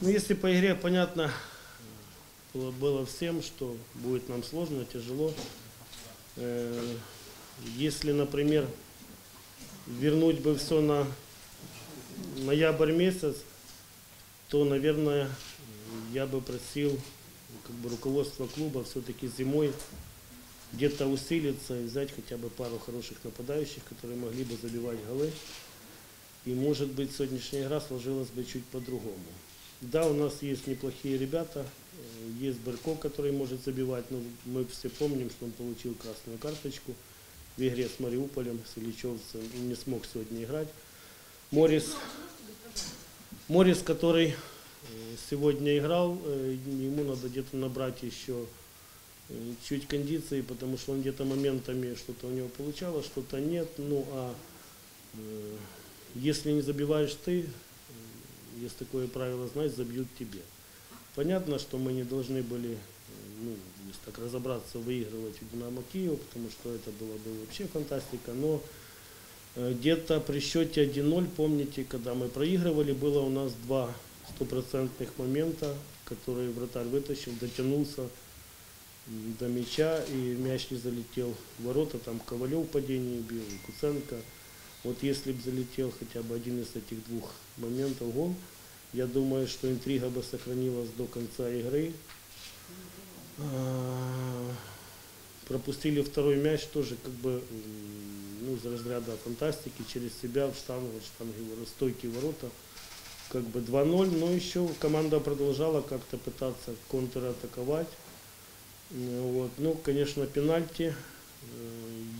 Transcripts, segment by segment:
Ну, если по игре понятно было, было всем, что будет нам сложно, тяжело. Э, Если, например, вернуть бы все на ноябрь месяц, то, наверное, я бы просил как бы, руководство клуба все-таки зимой где-то усилиться и взять хотя бы пару хороших нападающих, которые могли бы забивать голы. И, может быть, сегодняшняя игра сложилась бы чуть по-другому. Да, у нас есть неплохие ребята, э, есть Барко, который может забивать, но мы все помним, что он получил красную карточку. В игре с Мариуполем, с Ильичевцем, и не смог сегодня играть. Морис, Морис, который э, сегодня играл, э, ему надо где-то набрать еще чуть кондиции, потому что он где-то моментами что-то у него получалось, что-то нет. Ну а если не забиваешь ты, есть такое правило, знаешь, забьют тебе. Понятно, что мы не должны были, э, ну, если так разобраться, выигрывать у Динамо Киева, потому что это было бы вообще фантастика, но э, где-то при счете 1-0, помните, когда мы проигрывали, было у нас два стопроцентных момента, которые вратарь вытащил, дотянулся до мяча, и мяч не залетел в ворота, там Ковалев падение бил, и Куценко. Вот если бы залетел хотя бы один из этих двух моментов гол, я думаю, что интрига бы сохранилась до конца игры. А, Пропустили второй мяч тоже как бы ну, из разряда фантастики через себя в штангу, в штанги ворота, стойки ворота. Как бы 2-0, но еще команда продолжала как-то пытаться контратаковать. Э, Вот. Ну, конечно, пенальти.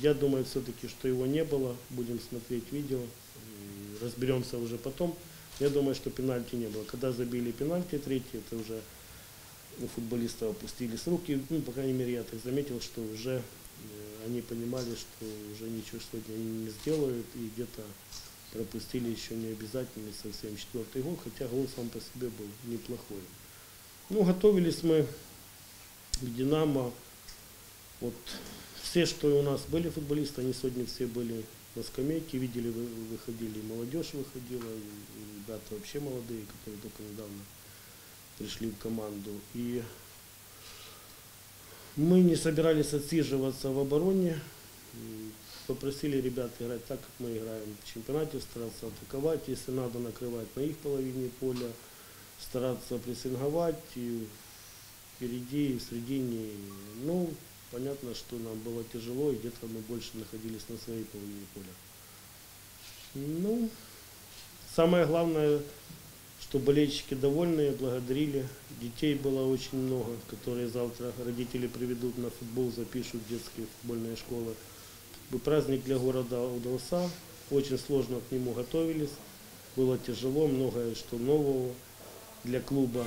Я думаю все-таки, что его не было. Будем смотреть видео. Разберемся уже потом. Я думаю, что пенальти не было. Когда забили пенальти третий, это уже у футболистов опустились руки. Ну, по крайней мере, я так заметил, что уже э, они понимали, что уже ничего сегодня они не сделают. И где-то пропустили еще не обязательный совсем четвертый гол, хотя гол сам по себе был неплохой. Ну, готовились мы к «Динамо». Вот все, что у нас были футболисты, они сегодня все были на скамейке, видели, вы- выходили, и молодежь выходила, и, ребята вообще молодые, которые только недавно пришли в команду. И мы не собирались отсиживаться в обороне, попросили ребят играть так, как мы играем в чемпионате, стараться атаковать, если надо накрывать на их половине поля, стараться прессинговать и впереди, и в середине. Ну, понятно, что нам было тяжело, и где-то мы больше находились на своей половине поля. Ну, самое главное, что болельщики довольные, благодарили. Детей было очень много, которые завтра родители приведут на футбол, запишут в детские футбольные школы. Праздник для города удался, очень сложно к нему готовились, было тяжело, многое что нового для клуба.